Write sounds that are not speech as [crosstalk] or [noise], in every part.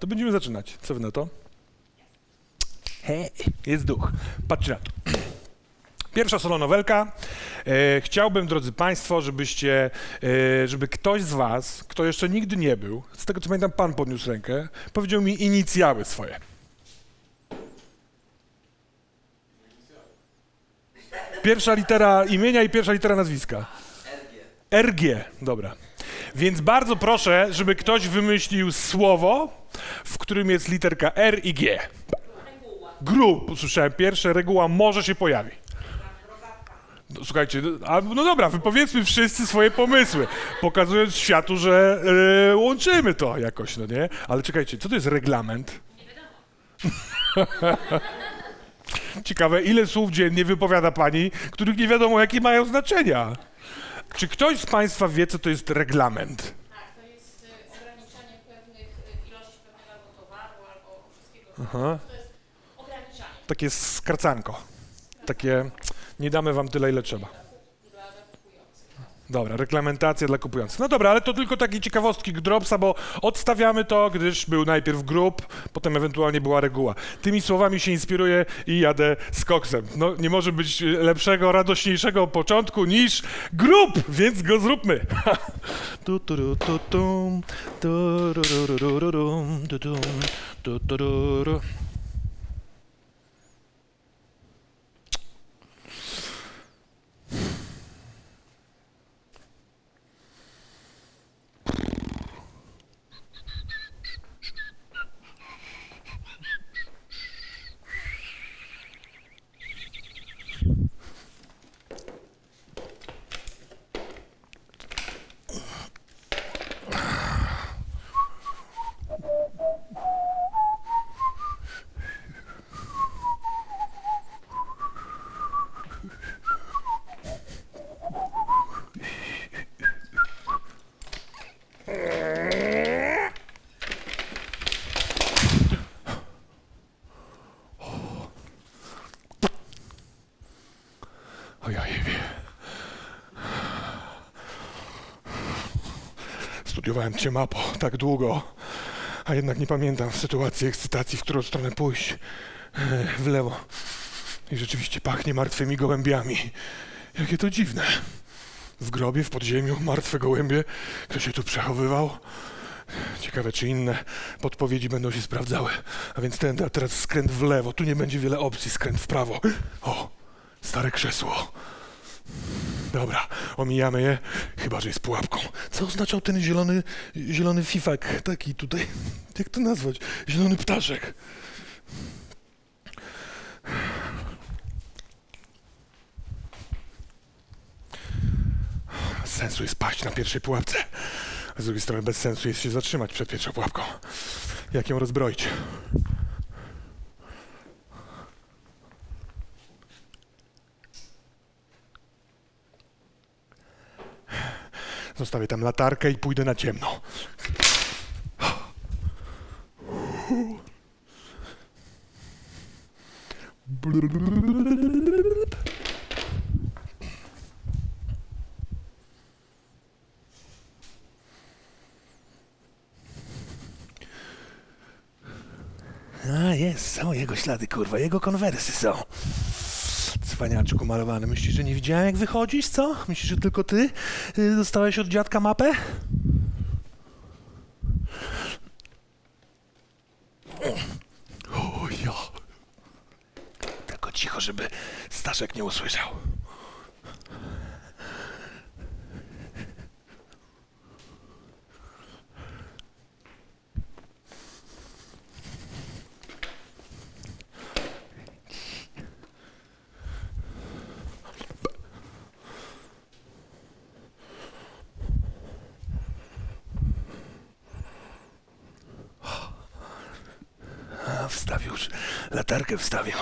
To będziemy zaczynać. Co wy na to? Hej, jest duch. Patrzcie na to. Pierwsza solonowelka. E, chciałbym, drodzy Państwo, żebyście, e, żeby ktoś z Was, kto jeszcze nigdy nie był, z tego co pamiętam, Pan podniósł rękę, powiedział mi inicjały swoje. Pierwsza litera imienia i pierwsza litera nazwiska. RG, dobra. Więc bardzo proszę, żeby ktoś wymyślił słowo, w którym jest literka R i G. Grup, usłyszałem pierwsze, reguła może się pojawi. No, słuchajcie, a, no dobra, wypowiedzmy wszyscy swoje pomysły, pokazując światu, że e, łączymy to jakoś, no nie? Ale czekajcie, co to jest reglament? [laughs] Ciekawe, ile słów dziennie wypowiada pani, których nie wiadomo, jakie mają znaczenia. Czy ktoś z Państwa wie, co to jest reglament? Tak, to jest y, ograniczanie pewnych y, ilości pewnego albo towaru, albo wszystkiego. Aha. To jest ograniczanie Takie skracanko. Takie, nie damy wam tyle, ile trzeba. Dobra, reglamentacja dla kupujących. No dobra, ale to tylko takie ciekawostki Dropsa, bo odstawiamy to, gdyż był najpierw grup, potem ewentualnie była reguła. Tymi słowami się inspiruję i jadę z koksem. No nie może być lepszego, radośniejszego początku niż grup, więc go zróbmy. Studiowałem cię mapo tak długo, a jednak nie pamiętam sytuacji ekscytacji, w którą stronę pójść. W lewo. I rzeczywiście pachnie martwymi gołębiami. Jakie to dziwne. W grobie, w podziemiu, martwe gołębie. Kto się tu przechowywał? Ciekawe, czy inne podpowiedzi będą się sprawdzały. A więc ten, a teraz skręt w lewo. Tu nie będzie wiele opcji, skręt w prawo. O, stare krzesło. Dobra, omijamy je, chyba że jest pułapką. Co oznaczał ten zielony, zielony fifak taki tutaj? Jak to nazwać? Zielony ptaszek. Sensu jest paść na pierwszej pułapce. A z drugiej strony bez sensu jest się zatrzymać przed pierwszą pułapką. Jak ją rozbroić? Zostawię tam latarkę i pójdę na ciemno. A, jest, są jego ślady, kurwa, jego konwersy są. Cwaniaczku malowany. Myślisz, że nie widziałem, jak wychodzisz, co? Myślisz, że tylko ty y, dostałeś od dziadka mapę? O, ja. Tylko cicho, żeby Staszek nie usłyszał. A, wstawił już. Latarkę wstawił.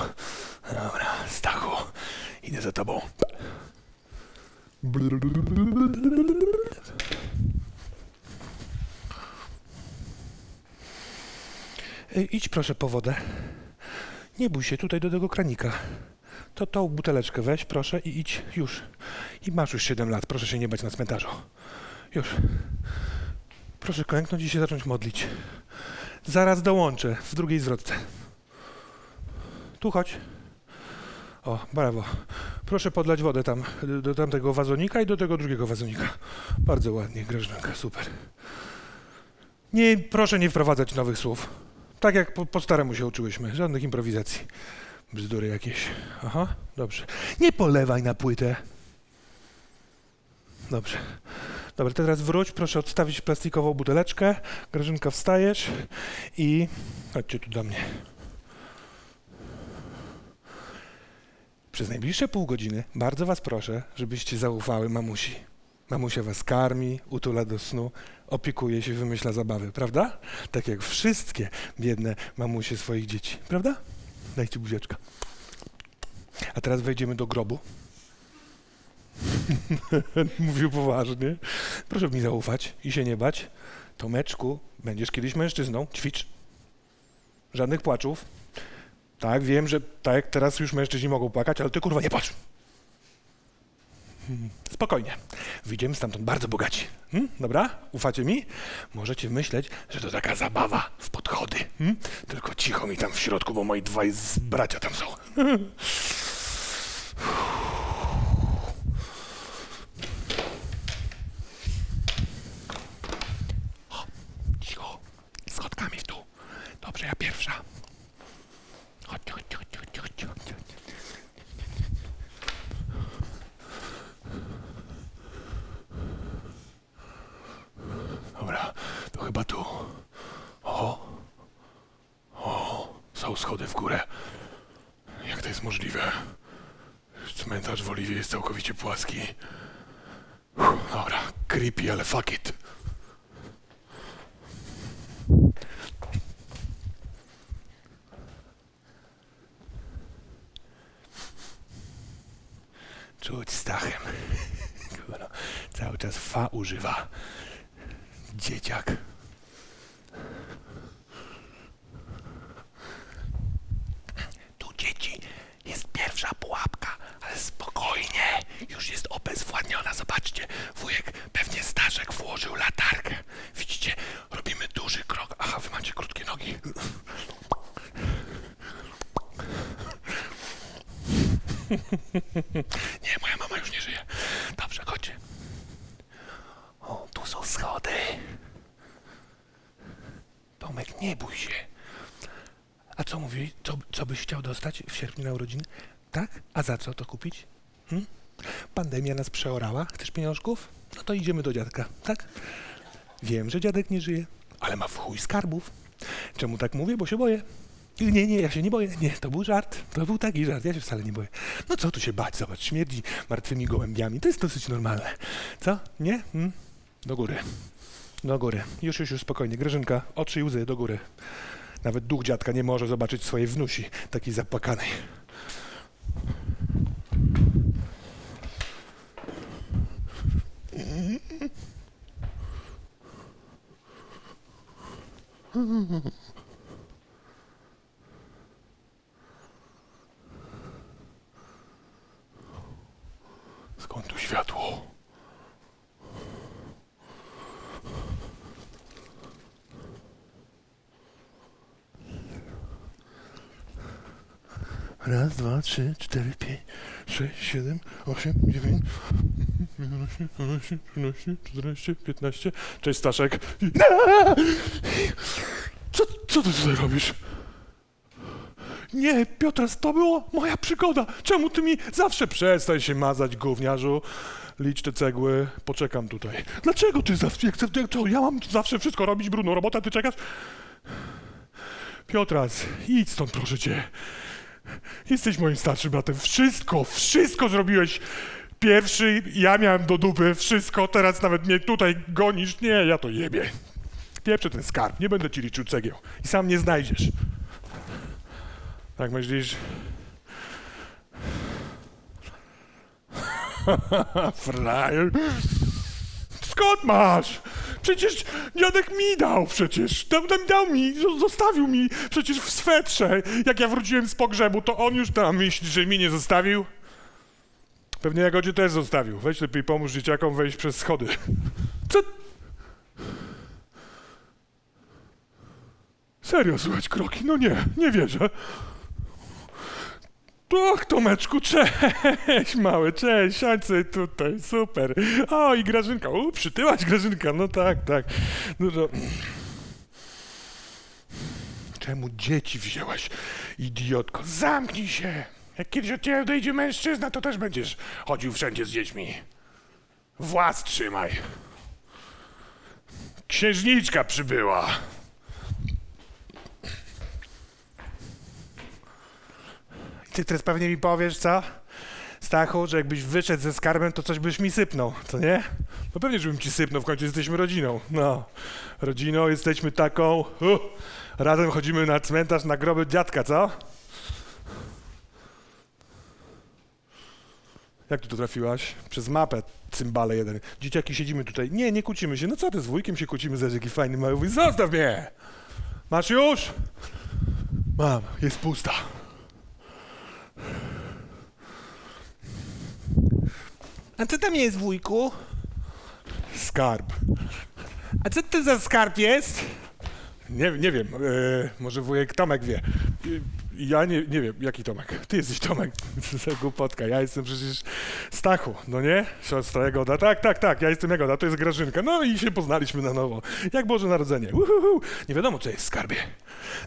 Dobra, Stachu, idę za tobą. Ej, idź proszę po wodę. Nie bój się, tutaj do tego kranika. To tą buteleczkę weź, proszę, i idź już. I masz już 7 lat, proszę się nie bać na cmentarzu. Już. Proszę klęknąć i się zacząć modlić. Zaraz dołączę w drugiej zwrotce. Tu chodź. O, brawo. Proszę podlać wodę tam, do tamtego wazonika i do tego drugiego wazonika. Bardzo ładnie, Grażynka, super. Nie, proszę nie wprowadzać nowych słów. Tak jak po, po staremu się uczyłyśmy. Żadnych improwizacji. Bzdury jakieś. Aha, dobrze. Nie polewaj na płytę. Dobrze. Dobra, teraz wróć, proszę odstawić plastikową buteleczkę. Grażynka, wstajesz i chodźcie tu do mnie. Przez najbliższe pół godziny bardzo was proszę, żebyście zaufały mamusi. Mamusia was karmi, utula do snu, opiekuje się, wymyśla zabawy, prawda? Tak jak wszystkie biedne mamusie swoich dzieci, prawda? Dajcie buzieczka. A teraz wejdziemy do grobu. [laughs] Mówił poważnie. Proszę mi zaufać i się nie bać. Tomeczku, będziesz kiedyś mężczyzną. Ćwicz. Żadnych płaczów. Tak, wiem, że tak teraz już mężczyźni mogą płakać, ale ty kurwa nie płacz. Hmm, Spokojnie. Wyjdziemy stamtąd bardzo bogaci. Hmm? Dobra? Ufacie mi? Możecie myśleć, że to taka zabawa w podchody. Hmm? Tylko cicho mi tam w środku, bo moi dwaj bracia tam są. Cicho. Schodkami w dół. Dobrze, ja pierwsza. Chodź, chodź, chodź, chodź, chodź, chodź. Dobra, to chyba tu. O, o, są schody w górę. Jak to jest możliwe? Cmentarz w Oliwie jest całkowicie płaski. Uff, Dobra, creepy, ale fuck it. Czuć Stachem. Kurwa, Cały czas fa używa. Dzieciak. Tu dzieci. Jest pierwsza pułapka, ale spokojnie. Już jest obezwładniona. Zobaczcie, wujek pewnie Staszek włożył latarkę. Widzicie, robimy duży krok. Aha, wy macie krótkie nogi. [laughs] Nie, moja mama już nie żyje. Dobrze, chodźcie. O, tu są schody. Tomek, nie bój się. A co mówi? Co, co byś chciał dostać w sierpniu na urodziny? Tak? A za co to kupić? Hm? Pandemia nas przeorała. Chcesz pieniążków? No to idziemy do dziadka, tak? Wiem, że dziadek nie żyje, ale ma w chuj skarbów. Czemu tak mówię? Bo się boję. Nie, nie, ja się nie boję. Nie, to był żart. To był taki żart. Ja się wcale nie boję. No co tu się bać? Zobacz, śmierdzi martwymi gołębiami. To jest dosyć normalne. Co? Nie? Hmm? Do góry. Do góry. Już, już, już, spokojnie. Grażynka, oczy i łzy do góry. Nawet duch dziadka nie może zobaczyć swojej wnusi, takiej zapłakanej. Skąd tu światło? Raz, dwa, trzy, cztery, pięć, sześć, siedem, osiem, dziewięć, jedenaście, dwanaście, trzynaście, czternaście, piętnaście. Cześć Staszek. Co, co ty tutaj robisz? Nie, Piotras, to była moja przygoda. Czemu ty mi zawsze przestań się mazać, gówniarzu? Licz te cegły, poczekam tutaj. Dlaczego ty zawsze, jak, jak ja mam zawsze wszystko robić, Bruno, robota, ty czekasz? Piotras, idź stąd, proszę cię. Jesteś moim starszym bratem. Wszystko, wszystko zrobiłeś. Pierwszy, ja miałem do dupy wszystko, teraz nawet mnie tutaj gonisz. Nie, ja to jebie. Pieprzę ten skarb, nie będę ci liczył cegieł. I sam nie znajdziesz. Tak myślisz? [laughs] Frajer. Skąd masz? Przecież dziadek mi dał przecież. Dał, dał, mi, zo- zostawił mi przecież w swetrze. Jak ja wróciłem z pogrzebu, to on już tam myśli, że mi nie zostawił. Pewnie Jagodzie też zostawił. Weź lepiej pomóż dzieciakom wejść przez schody. Co? Serio słychać kroki? No nie, nie wierzę. Och, Tomeczku, cześć, mały, cześć, siadź sobie tutaj, super. O, i Grażynka, u, przytyłaś Grażynka, no tak, tak. No to... Czemu dzieci wzięłaś, idiotko? Zamknij się! Jak kiedyś od ciebie odejdzie mężczyzna, to też będziesz chodził wszędzie z dziećmi. Włas trzymaj. Księżniczka przybyła. Ty teraz pewnie mi powiesz, co? Stachu, że jakbyś wyszedł ze skarbem, to coś byś mi sypnął, co nie? No pewnie, żebym ci sypnął, w końcu jesteśmy rodziną. No, rodziną jesteśmy taką... Uh, razem chodzimy na cmentarz, na groby dziadka, co? Jak tu trafiłaś? Przez mapę, cymbale jeden. Dzieciaki siedzimy tutaj. Nie, nie kłócimy się. No co ty, z wujkiem się kłócimy, zaś jaki fajny mały wuj. Zostaw mnie! Masz już? Mam, jest pusta. A co tam jest, wujku? Skarb. A co to za skarb jest? Nie, nie wiem, e, może wujek Tomek wie. Ja nie, nie wiem, jaki Tomek? Ty jesteś Tomek, [laughs] za głupotka, ja jestem przecież Stachu, no nie? Siostra Jagoda, tak, tak, tak, ja jestem Jagoda, to jest Grażynka, no i się poznaliśmy na nowo, jak Boże Narodzenie, Uhuhu. Nie wiadomo, co jest w skarbie.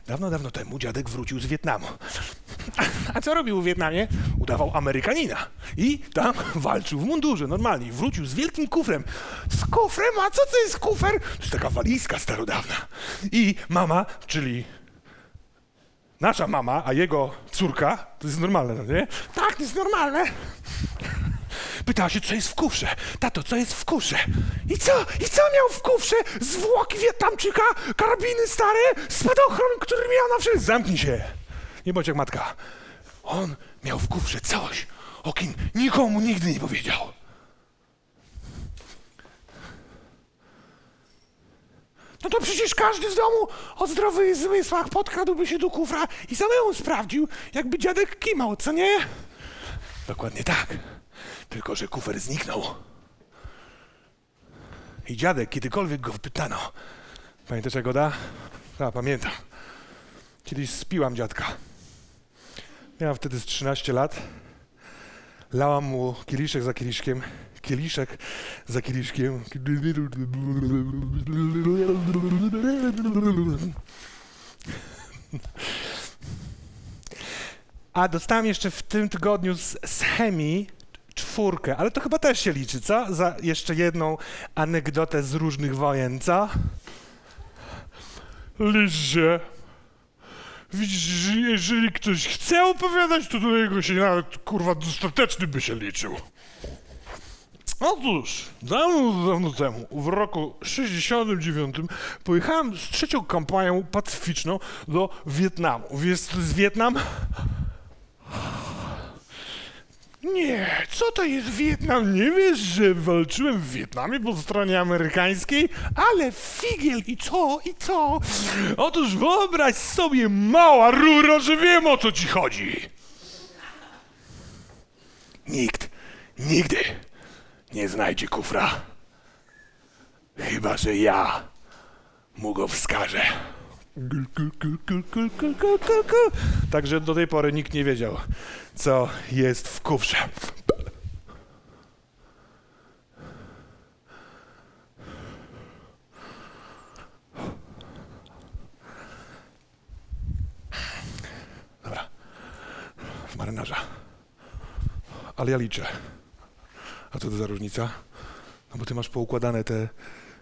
Dawno, dawno temu dziadek wrócił z Wietnamu. A, co robił w Wietnamie? Udawał Amerykanina i tam [laughs] walczył w mundurze, normalnie, wrócił z wielkim kufrem. Z kufrem? A co to jest kufer? To jest taka walizka starodawna. I mama, czyli nasza mama, a jego córka, to jest normalne, no nie? Tak, to jest normalne. Pytała się, co jest w kufrze. Tato, co jest w kufrze? I co? I co miał w kufrze? Zwłoki Wietnamczyka, karabiny stare, spadochron, który miał na wszystko. Zamknij się. Nie bądź jak matka. On miał w kufrze coś, o kim nikomu nigdy nie powiedział. No to przecież każdy z domu o zdrowych zmysłach podkradłby się do kufra i samemu sprawdził, jakby dziadek kimał, co nie? Dokładnie tak. Tylko, że kufer zniknął. I dziadek, kiedykolwiek go pytano. Pamiętasz, jak go da? A, pamiętam. Kiedyś spiłam dziadka. Miałam wtedy z 13 lat. Lałam mu kieliszek za kieliszkiem. Kieliszek za kieliszkiem. A dostałem jeszcze w tym tygodniu z, z chemii czwórkę, ale to chyba też się liczy, co? Za jeszcze jedną anegdotę z różnych wojen, co? Liczcie. Widzisz, że jeżeli ktoś chce opowiadać, to do niego się nawet, kurwa, dostateczny by się liczył. Otóż, dawno, dawno temu, w roku 69, pojechałem z trzecią kampanią pacyficzną do Wietnamu. Wiesz, to jest Wietnam? Nie, co to jest Wietnam? Nie wiesz, że walczyłem w Wietnamie po stronie amerykańskiej? Ale figiel i co, i co? Otóż wyobraź sobie, mała ruro, że wiem o co ci chodzi. Nikt, nigdy nie znajdzie kufra. Chyba, że ja mu go wskażę. Także do tej pory nikt nie wiedział, co jest w kufrze. Dobra. W marynarza. Ale ja liczę. A co to za różnica? No bo ty masz poukładane te,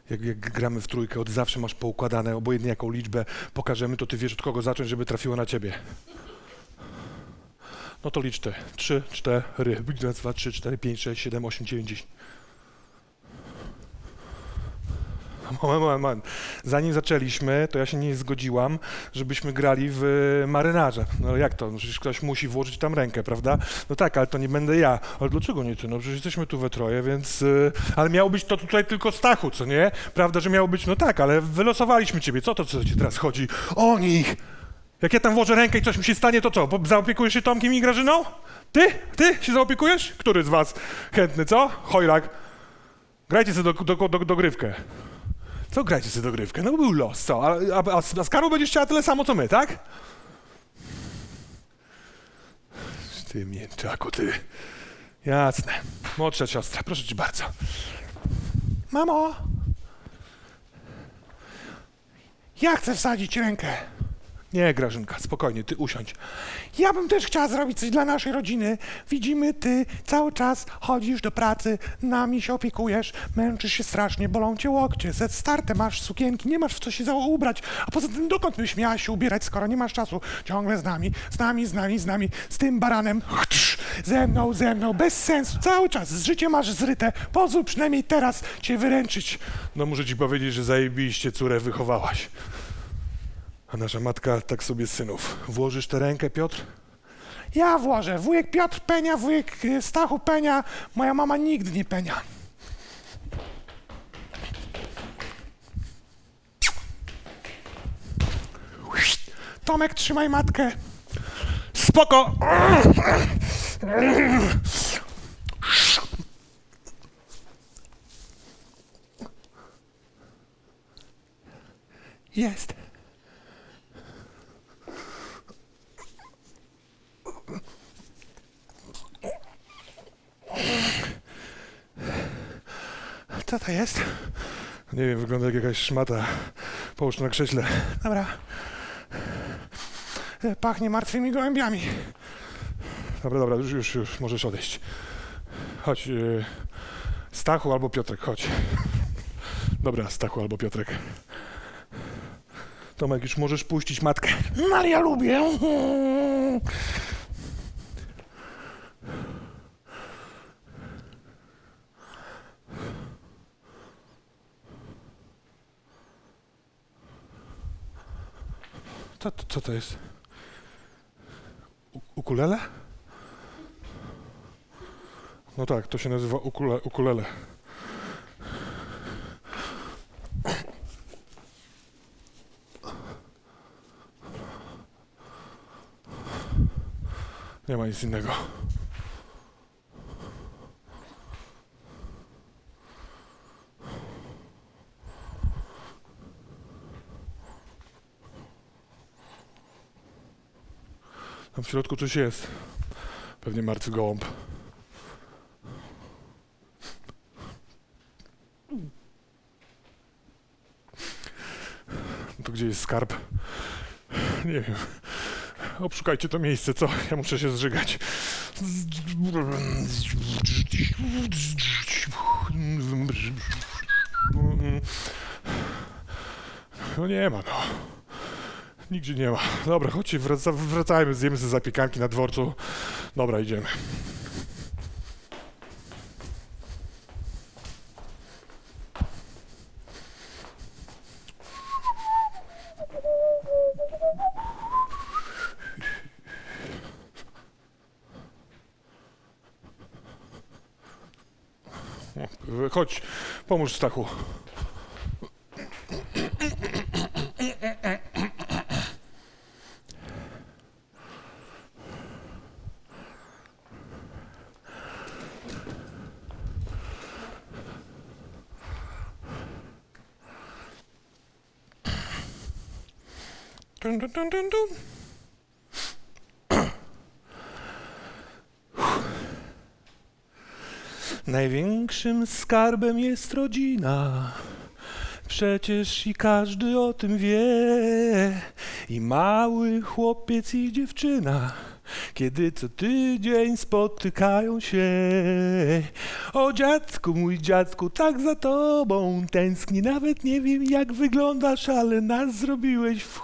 jak, jak gramy w trójkę, od zawsze masz poukładane, obojętnie jaką liczbę pokażemy, to ty wiesz od kogo zacząć, żeby trafiło na ciebie. No to licz te. Trzy, cztery. Raz, dwa, trzy, cztery, pięć, sześć, siedem, osiem, dziewięć, dziesięć. Moment, moment, moment. Zanim zaczęliśmy, to ja się nie zgodziłam, żebyśmy grali w marynarze. No jak to? No przecież ktoś musi włożyć tam rękę, prawda? No tak, ale to nie będę ja. Ale dlaczego nie ty? No przecież jesteśmy tu we troje, więc... y, Ale miało być to tutaj tylko Stachu, co nie? Prawda, że miało być... No tak, ale wylosowaliśmy ciebie. Co to, co ci teraz chodzi? O nich! Jak ja tam włożę rękę i coś mi się stanie, to co? Zaopiekujesz się Tomkiem i Grażyną? Ty? Ty się zaopiekujesz? Który z was chętny, co? Chojrak. Grajcie sobie do, do, do, dogrywkę. Co grajcie sobie dogrywkę? No był los, co? A, a, a, a Skaru będziesz chciała tyle samo, co my, tak? Ty mięczaku, ty. Jasne. Młodsza siostra, proszę cię bardzo. Mamo! Ja chcę wsadzić rękę. Nie, Grażynka, spokojnie, ty usiądź. Ja bym też chciała zrobić coś dla naszej rodziny. Widzimy, ty cały czas chodzisz do pracy, nami się opiekujesz, męczysz się strasznie, bolą cię łokcie, ze starte masz sukienki, nie masz w co się za ubrać. A poza tym, dokąd byś miała się ubierać, skoro nie masz czasu? Ciągle z nami, z nami, z nami, z nami, z tym baranem. Chrz, Ze mną, ze mną, bez sensu, cały czas. Z życiem masz zryte. Pozwól przynajmniej teraz cię wyręczyć. No muszę ci powiedzieć, że zajebiście córę wychowałaś. A nasza matka tak sobie z synów. Włożysz tę rękę, Piotr? Ja włożę. Wujek Piotr penia, wujek y, Stachu penia. Moja mama nigdy nie penia. Tomek, trzymaj matkę. Spoko. Jest. Co to jest? Nie wiem, wygląda jak jakaś szmata. Połóż na krześle. Dobra. Pachnie martwymi gołębiami. Dobra, dobra, już, już, już, możesz odejść. Chodź, yy, Stachu albo Piotrek, chodź. Dobra, Stachu albo Piotrek. Tomek, już możesz puścić matkę. No ale ja lubię. Co, to- co to jest? U, ukulele? No tak, to się nazywa ukule, ukulele. Nie ma nic innego. Tam w środku coś jest. Pewnie martwy gołąb. To gdzie jest skarb? Nie wiem. Obszukajcie to miejsce, co? Ja muszę się zżygać. No nie ma, no. Nigdzie nie ma. Dobra, chodźcie, wraca, wracajmy, zjemy sobie zapiekanki na dworcu. Dobra, idziemy. Chodź, pomóż Stachu. Dun, dun, dun, dun, dun. Największym skarbem jest rodzina. Przecież i każdy o tym wie. I mały chłopiec i dziewczyna, kiedy co tydzień spotykają się. O dziadku, mój dziadku, tak za tobą tęskni. Nawet nie wiem jak wyglądasz, ale nas zrobiłeś w.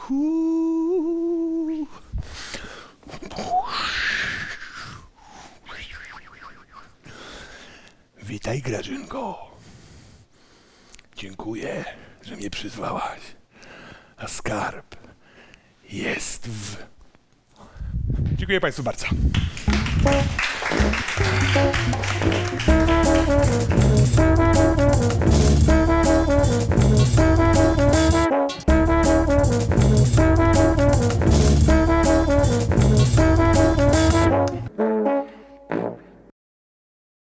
Witaj, Grażynko. Dziękuję, że mnie przyzwałaś. A skarb jest w. Dziękuję Państwu bardzo.